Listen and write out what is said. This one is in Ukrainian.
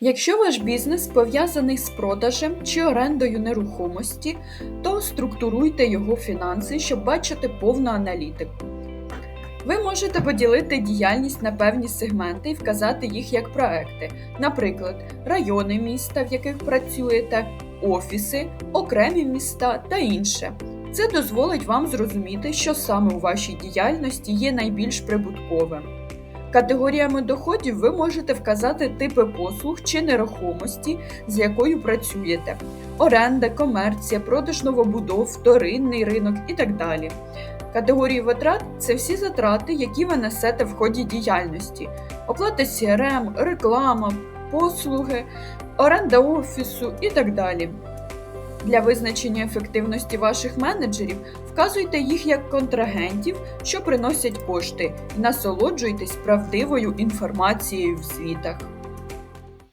Якщо ваш бізнес пов'язаний з продажем чи орендою нерухомості, то структуруйте його фінанси, щоб бачити повну аналітику. Ви можете поділити діяльність на певні сегменти і вказати їх як проекти, наприклад, райони міста, в яких працюєте, офіси, окремі міста та інше. Це дозволить вам зрозуміти, що саме у вашій діяльності є найбільш прибутковим. Категоріями доходів ви можете вказати типи послуг чи нерухомості, з якою працюєте: оренда, комерція, продаж новобудов, вторинний ринок і так далі. Категорії витрат це всі затрати, які ви несете в ході діяльності: оплата CRM, реклама, послуги, оренда офісу і так далі. Для визначення ефективності ваших менеджерів вказуйте їх як контрагентів, що приносять кошти, і насолоджуйтесь правдивою інформацією в звітах.